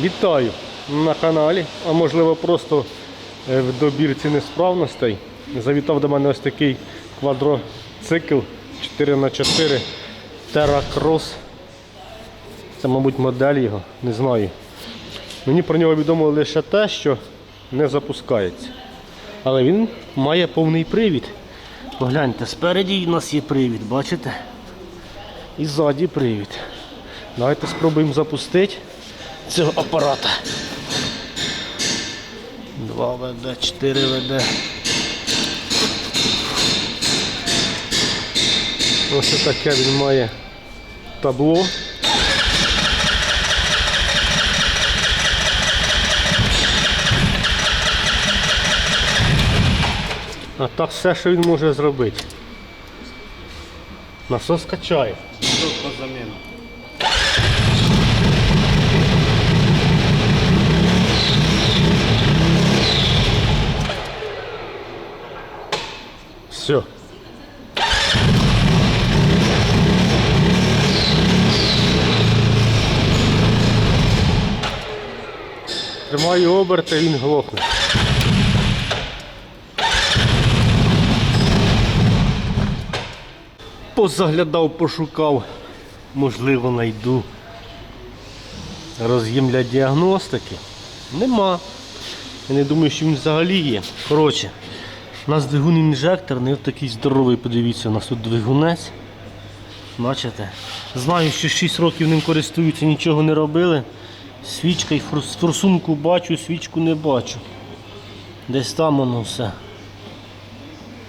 Вітаю на каналі, а можливо просто е, в добірці несправностей. Завітав до мене ось такий квадроцикл 4х4 Terra Cross. Це, мабуть, модель його, не знаю. Мені про нього відомо лише те, що не запускається. Але він має повний привід. Погляньте, спереді у нас є привід, бачите? І ззаді привід. Давайте спробуємо запустити цього апарата. 2 ВД, 4 ВД. Ось таке він має табло. А так все, що він може зробити. Насос качає. Все. Тримаю оберти, він глохне. Позаглядав, пошукав, можливо, знайду роз'єм для діагностики. Нема. Я не думаю, що він взагалі є. Коротше, у нас двигун інжекторний, от такий здоровий, подивіться, у нас тут двигунець. Бачите? Знаю, що 6 років ним користуються, нічого не робили. Свічка і форсунку бачу, свічку не бачу. Десь там воно все.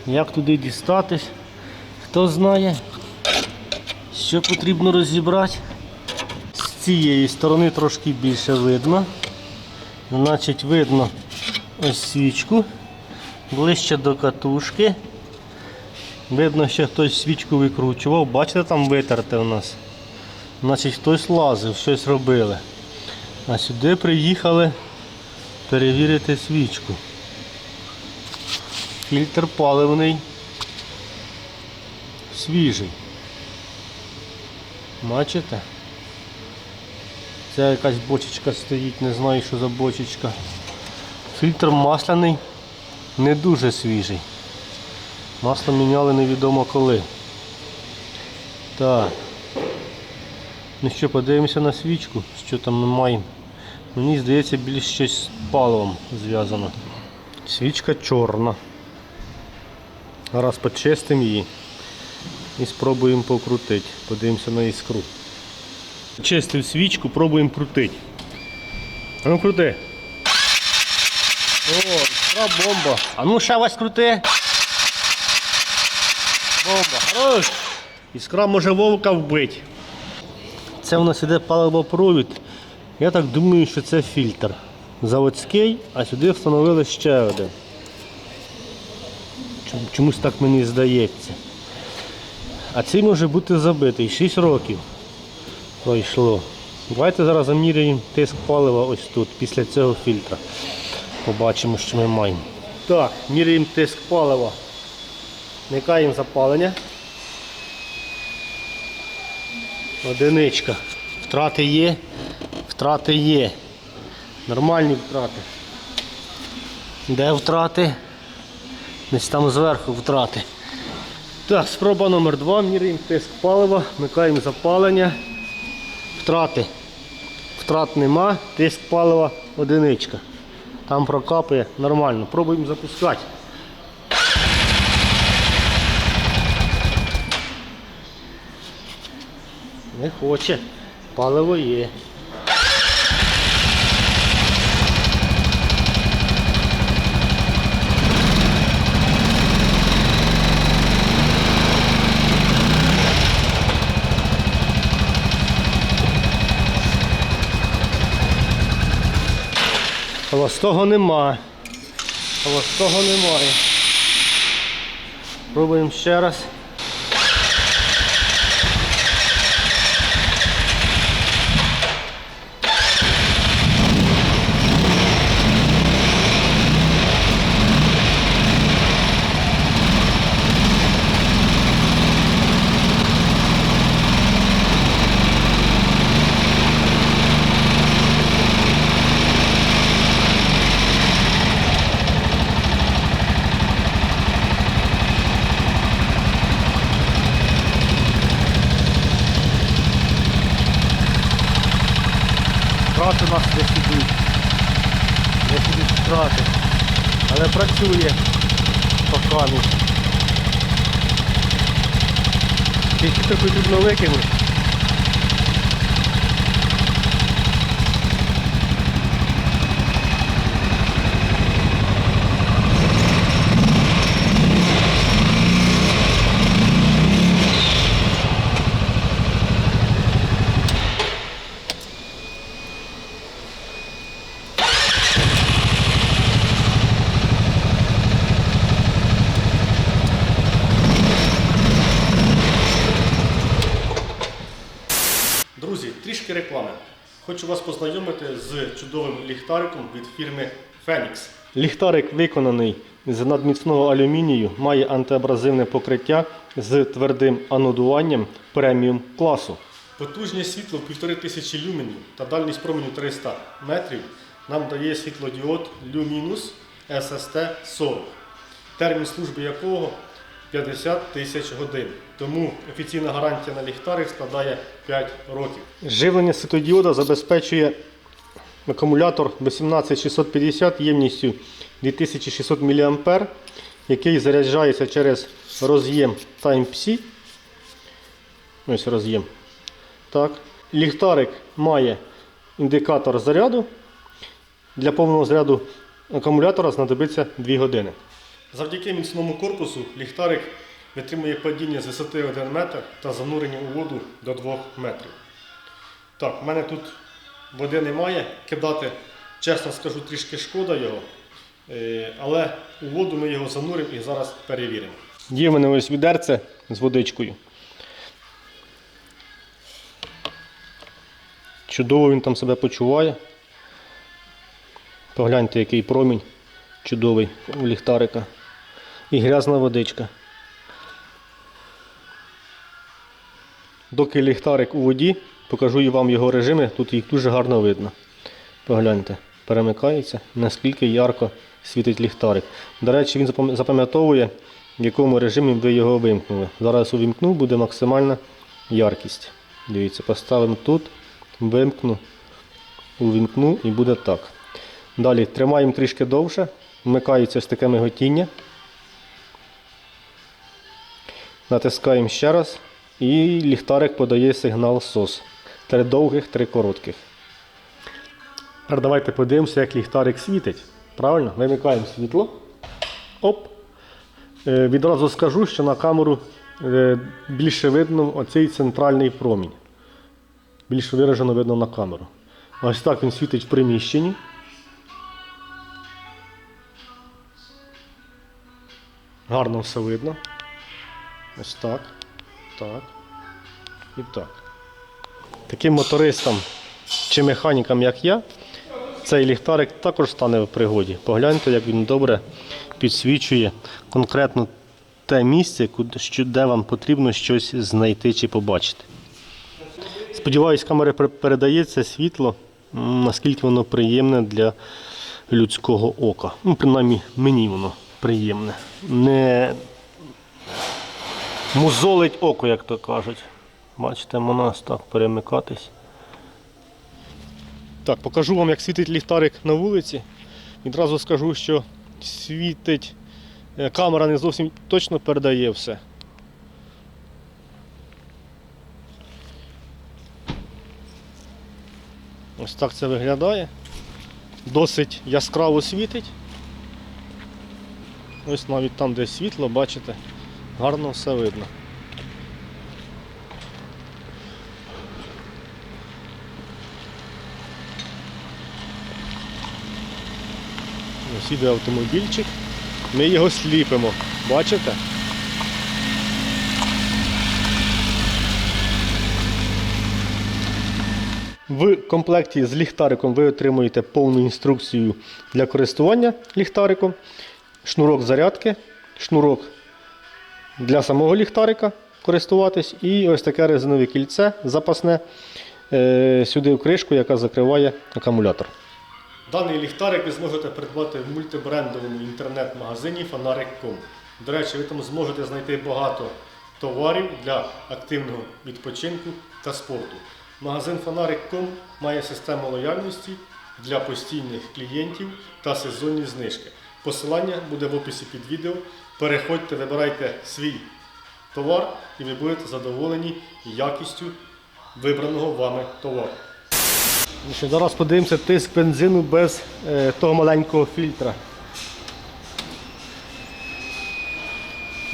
Як туди дістатись? Хто знає, що потрібно розібрати. З цієї сторони трошки більше видно. Значить, видно ось свічку ближче до катушки. Видно, що хтось свічку викручував. Бачите, там витерте у нас. Значить, хтось лазив, щось робили. А сюди приїхали перевірити свічку. Фільтр паливний. Свіжий. Бачите? Це якась бочечка стоїть, не знаю, що за бочечка. Фільтр масляний, не дуже свіжий. Масло міняли невідомо коли. Так. Ну що, подивимося на свічку, що там ми маємо. Мені здається, більш щось з паливом зв'язано. Свічка чорна. Зараз почистимо її і спробуємо покрутити. Подивимося на іскру. Чистив свічку, пробуємо крутити. Ну крути. О, бомба. А ну ще вас крути. Бомба. Хорош. Іскра може вовка вбити. Це у нас іде паливопровід. Я так думаю, що це фільтр. Заводський, а сюди встановили ще один. Чомусь так мені здається. А цей може бути забитий. 6 років пройшло. Давайте зараз заміряємо тиск палива ось тут, після цього фільтра. Побачимо, що ми маємо. Так, міряємо тиск палива. Вмикаємо запалення. Одиничка. Втрати є. Втрати є. Нормальні втрати. Де втрати? Десь там зверху втрати. Так, спроба номер два. Міряємо тиск палива, вмикаємо запалення. Втрати. Втрат нема, тиск палива одиничка. Там прокапає нормально. Пробуємо запускати. Не хоче. Паливо є. Холостого нема. Холостого немає. Пробуємо ще раз. Працює по Тільки Якщо такий тут Друзі, трішки реклами. Хочу вас познайомити з чудовим ліхтариком від фірми Phoenix. Ліхтарик виконаний з надміцного алюмінію, має антиабразивне покриття з твердим анодуванням преміум класу. Потужне світло в 1500 люменів та дальність променю 300 метрів нам дає світлодіод Luminous SST 40 термін служби якого 50 тисяч годин. Тому офіційна гарантія на ліхтарик складає 5 років. Живлення світодіода забезпечує акумулятор 18650 ємністю 2600 мА, який заряджається через роз'єм Type-C. Ось роз'єм. Так. Ліхтарик має індикатор заряду. Для повного заряду акумулятора знадобиться 2 години. Завдяки міцному корпусу ліхтарик витримує падіння з висоти 1 метр та занурення у воду до 2 метрів. Так, в мене тут води немає. Кидати, чесно скажу, трішки шкода його. Е, Але у воду ми його зануримо і зараз перевіримо. Є в мене ось відерце з водичкою. Чудово він там себе почуває. Погляньте, який промінь чудовий у ліхтарика. І грязна водичка. Доки ліхтарик у воді, покажу вам його режими, тут їх дуже гарно видно. Погляньте, перемикається, наскільки ярко світить ліхтарик. До речі, він запам'ятовує, в якому режимі ви його вимкнули. Зараз увімкну, буде максимальна яркість. Дивіться, поставимо тут, вимкну, увімкну і буде так. Далі тримаємо трішки довше, вмикається ось таке миготіння. Натискаємо ще раз і ліхтарик подає сигнал SOS. Три довгих, три коротких. Тепер давайте подивимося, як ліхтарик світить. Правильно? Вимикаємо світло. Оп. Е, відразу скажу, що на камеру е, більше видно оцей центральний промінь. Більш виражено видно на камеру. Ось так він світить в приміщенні. Гарно все видно. Ось так. Так. І так. Таким мотористам чи механікам, як я, цей ліхтарик також стане в пригоді. Погляньте, як він добре підсвічує конкретно те місце, де вам потрібно щось знайти чи побачити. Сподіваюсь, камера передається світло, наскільки воно приємне для людського ока. Ну, принаймні, мені воно приємне. Не музолить око, як то кажуть. Бачите, ось так перемикатись. Так, покажу вам, як світить ліхтарик на вулиці. Відразу скажу, що світить. е, Камера не зовсім точно передає все. Ось так це виглядає. Досить яскраво світить. Ось навіть там, де світло, бачите, гарно все видно. Ось іде автомобільчик. Ми його сліпимо. Бачите? В комплекті з ліхтариком ви отримуєте повну інструкцію для користування ліхтариком, шнурок зарядки, шнурок для самого ліхтарика користуватись і ось таке резинове кільце запасне е, сюди в кришку, яка закриває акумулятор. Даний ліхтарик ви зможете придбати в мультибрендовому інтернет-магазині Фонарик.com. До речі, ви там зможете знайти багато товарів для активного відпочинку та спорту. Магазин Фонарик.com має систему лояльності для постійних клієнтів та сезонні знижки. Посилання буде в описі під відео. Переходьте, вибирайте свій товар і ви будете задоволені якістю вибраного вами товару. Ну що, зараз подивимося тиск бензину без е, того маленького фільтра.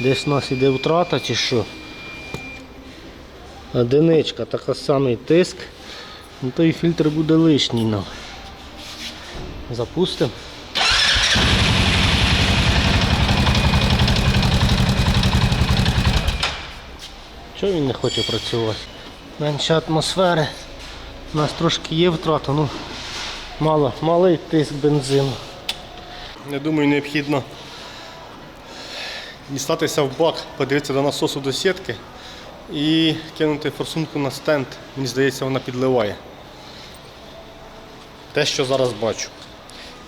Десь у нас іде втрата чи що? Одиничка, така самий тиск. Ну, той фільтр буде лишній нам. Запустимо. Чого він не хоче працювати? Менше атмосфери. У нас трошки є втрата, ну мало, малий тиск бензину. Я думаю, необхідно дістатися в бак, подивитися до насосу до сітки і кинути форсунку на стенд. Мені здається, вона підливає. Те, що зараз бачу.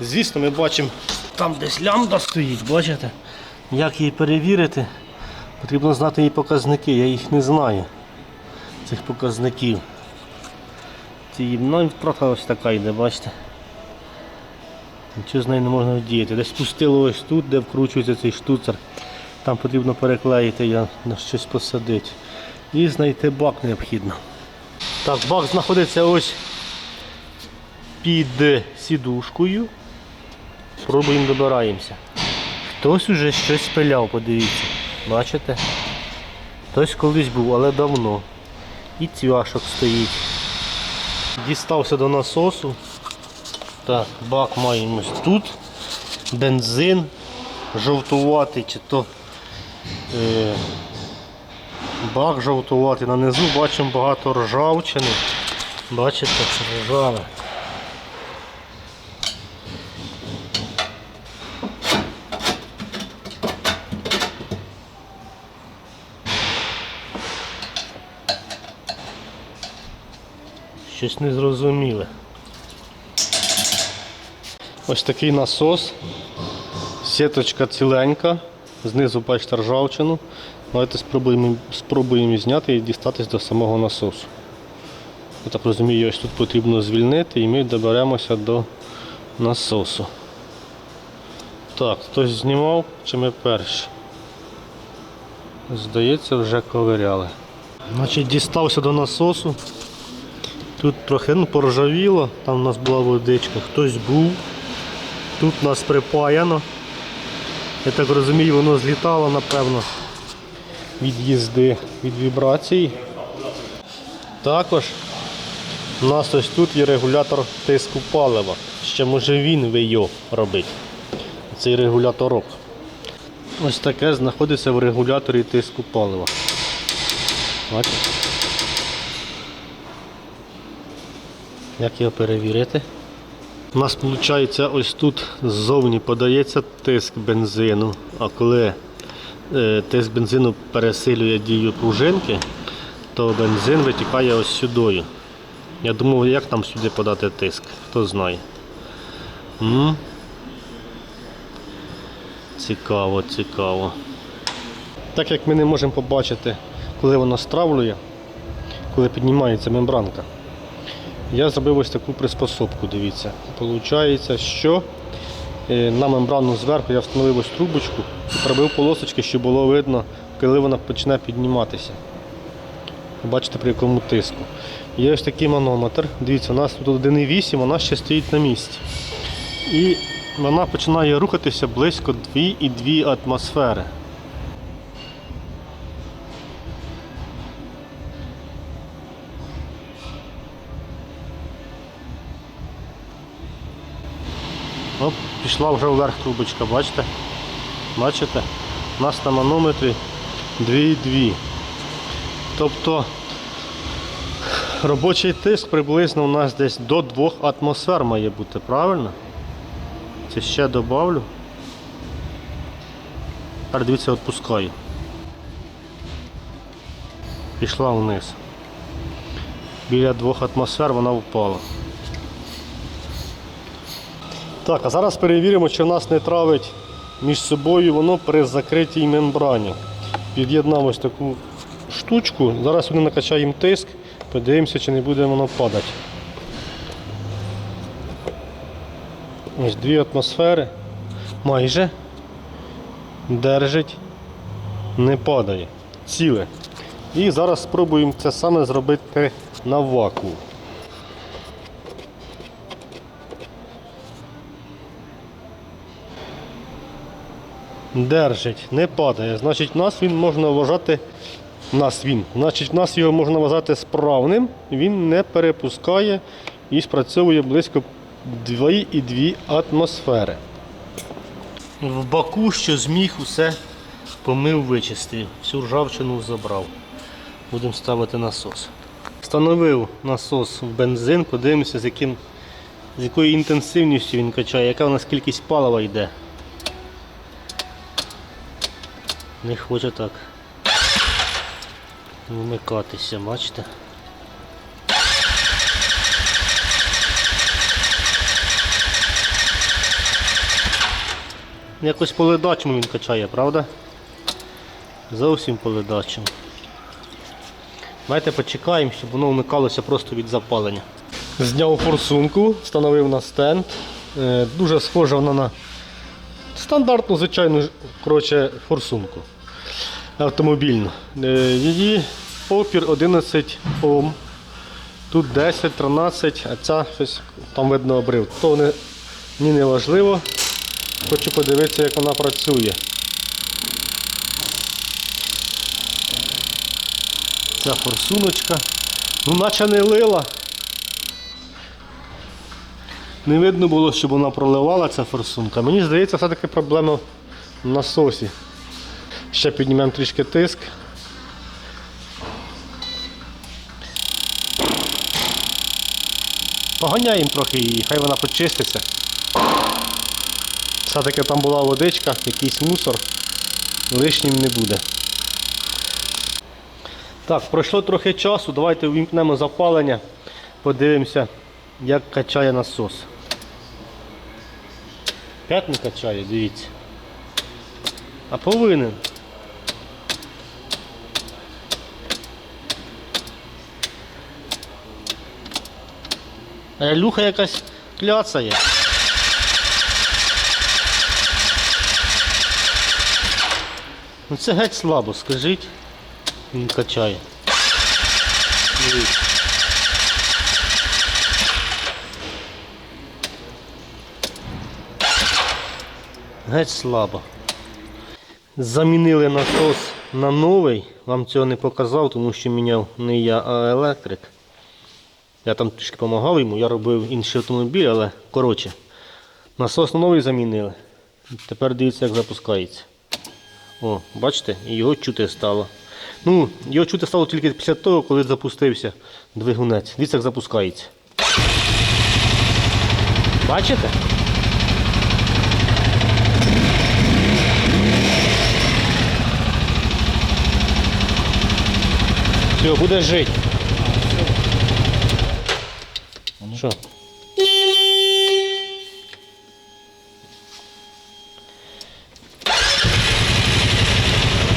Звісно, ми бачимо, там десь лямбда стоїть, бачите? Як її перевірити? Потрібно знати її показники, я їх не знаю. Цих показників. Ці ну, втрата ось така йде, бачите? Нічого з нею не можна вдіяти. Десь пустило ось тут, де вкручується цей штуцер. Там потрібно переклеїти, я на щось посадити. І знайти бак необхідно. Так, бак знаходиться ось під сідушкою. Пробуємо добираємося. Хтось уже щось спиляв, подивіться. Бачите? Хтось колись був, але давно. І цвяшок стоїть. Дістався до насосу. Так, бак маємо тут. Бензин жовтуватий, чи то е, бак жовтуватий. На низу бачимо багато ржавчини. Бачите, ржаве. Щось незрозуміле. Ось такий насос. Сіточка ціленька. Знизу бачите ржавчину. Давайте спробуємо, спробуємо зняти і дістатись до самого насосу. Я так розумію, ось тут потрібно звільнити і ми доберемося до насосу. Так, хтось знімав чи ми перші? Здається, вже ковиряли. Значить, дістався до насосу. Тут трохи ну, поржавіло, там у нас була водичка, хтось був. Тут у нас припаяно. Я так розумію, воно злітало, напевно, від їзди, від вібрацій. Також у нас ось тут є регулятор тиску палива. Ще може він вийо робить. Цей регуляторок. Ось таке знаходиться в регуляторі тиску палива. Бачите? Як його перевірити? У нас виходить ось тут ззовні подається тиск бензину, а коли е, тиск бензину пересилює дію пружинки, то бензин витікає ось сюди. Я думав, як там сюди подати тиск, хто знає. Цікаво, цікаво. Так як ми не можемо побачити, коли воно стравлює, коли піднімається мембранка. Я зробив ось таку приспособку, дивіться. Получається, що е, на мембрану зверху я встановив ось трубочку і пробив полосочки, щоб було видно, коли вона почне підніматися. Бачите при якому тиску. Є ось такий манометр. Дивіться, у нас тут 1,8, вона ще стоїть на місці. І вона починає рухатися близько 2,2 атмосфери. Пішла вже вверх трубочка, бачите? Бачите? У нас на манометрі 2,2. Тобто робочий тиск приблизно у нас десь до 2 атмосфер має бути, правильно? Це ще добавлю. Тепер дивіться, відпускаю. Пішла вниз. Біля 2 атмосфер вона впала. Так, а зараз перевіримо, чи в нас не травить між собою воно при закритій мембрані. Під'єднав ось таку штучку. Зараз вони накачаємо тиск, Подивимося, чи не буде воно падати. Ось дві атмосфери. Майже держить, не падає. Ціле. І зараз спробуємо це саме зробити на вакуум. Держить, не падає. Значить, нас він можна вважати. Нас він. Значить, нас його можна вважати справним, він не перепускає і спрацьовує близько 2,2 атмосфери. В баку, що зміг, усе помив, вичистив, всю ржавчину забрав. Будемо ставити насос. Встановив насос в бензин, подивимося, з, яким, з якою інтенсивністю він качає, яка у нас кількість палива йде. Не хоче так вмикатися, бачите? Якось по ледачому він качає, правда? Зовсім по. Давайте почекаємо, щоб воно вмикалося просто від запалення. Зняв форсунку, встановив на стенд. Е, Дуже схожа вона на стандартну, звичайну коротше, форсунку автомобільну. Е, Її опір 11 Ом. Тут 10, 13, а ця щось там видно обрив. То не, мені не важливо. Хочу подивитися, як вона працює. Ця форсуночка. Ну, наче не лила. Не видно було, щоб вона проливала ця форсунка. Мені здається, все-таки проблема в насосі. Ще піднімемо трішки тиск. Поганяємо трохи її, хай вона почиститься. Все-таки там була водичка, якийсь мусор, лишнім не буде. Так, пройшло трохи часу, давайте увімкнемо запалення, подивимося, як качає насос. П'ять не качає, дивіться. А повинен. Люха якась кляцає. Ну це геть слабо, скажіть. Він качає. Дивіться. Геть слабо. Замінили насос на новий. Вам цього не показав, тому що міняв не я, а електрик. Я там трішки допомагав йому, я робив інший автомобіль, але коротше. Насос на новий замінили. Тепер дивіться, як запускається. О, бачите, і його чути стало. Ну, його чути стало тільки після того, коли запустився двигунець. Дивіться, як запускається. Бачите? Все, буде жити. Що?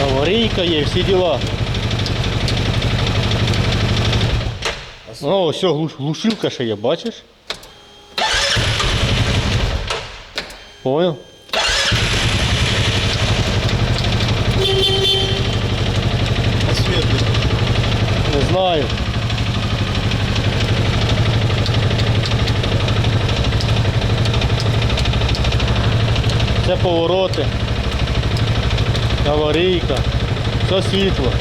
Аварійка є, всі діла. О, все, глуш, глушилка ще є, бачиш? Понял? А свет Не знаю. Це повороти. Аварійка. Все світло.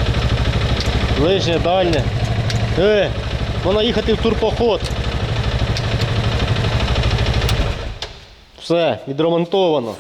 Ближнє, дальнє. Е, можна їхати в турпоход. Все, відремонтовано.